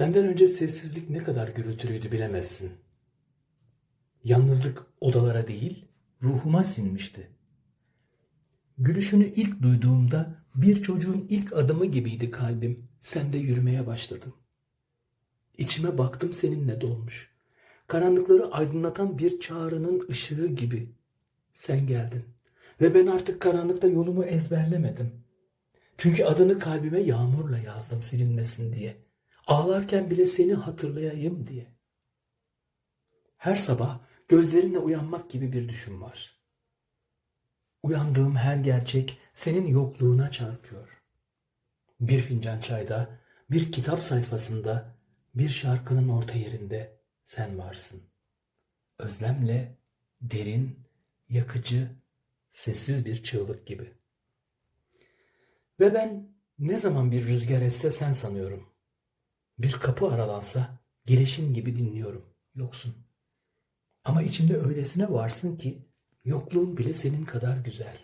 Senden önce sessizlik ne kadar gürültülüydü bilemezsin. Yalnızlık odalara değil, ruhuma sinmişti. Gülüşünü ilk duyduğumda bir çocuğun ilk adımı gibiydi kalbim. Sende yürümeye başladım. İçime baktım seninle dolmuş. Karanlıkları aydınlatan bir çağrının ışığı gibi. Sen geldin. Ve ben artık karanlıkta yolumu ezberlemedim. Çünkü adını kalbime yağmurla yazdım silinmesin diye. Ağlarken bile seni hatırlayayım diye. Her sabah gözlerinle uyanmak gibi bir düşün var. Uyandığım her gerçek senin yokluğuna çarpıyor. Bir fincan çayda, bir kitap sayfasında, bir şarkının orta yerinde sen varsın. Özlemle derin, yakıcı, sessiz bir çığlık gibi. Ve ben ne zaman bir rüzgar esse sen sanıyorum. Bir kapı aralansa gelişin gibi dinliyorum. Yoksun. Ama içinde öylesine varsın ki yokluğun bile senin kadar güzel.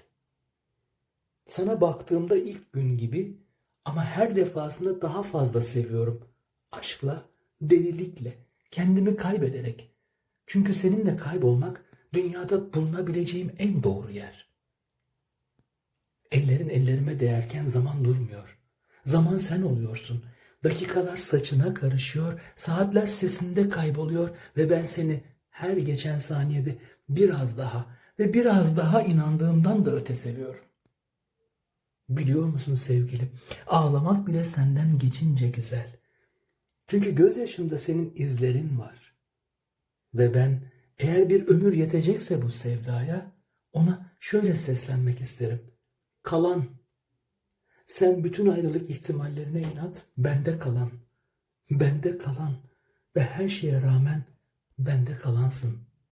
Sana baktığımda ilk gün gibi ama her defasında daha fazla seviyorum. Aşkla, delilikle, kendimi kaybederek. Çünkü seninle kaybolmak dünyada bulunabileceğim en doğru yer. Ellerin ellerime değerken zaman durmuyor. Zaman sen oluyorsun. Dakikalar saçına karışıyor, saatler sesinde kayboluyor ve ben seni her geçen saniyede biraz daha ve biraz daha inandığımdan da öte seviyorum. Biliyor musun sevgilim, ağlamak bile senden geçince güzel. Çünkü gözyaşımda senin izlerin var. Ve ben eğer bir ömür yetecekse bu sevdaya ona şöyle seslenmek isterim. Kalan. Sen bütün ayrılık ihtimallerine inat, bende kalan. Bende kalan ve her şeye rağmen bende kalansın.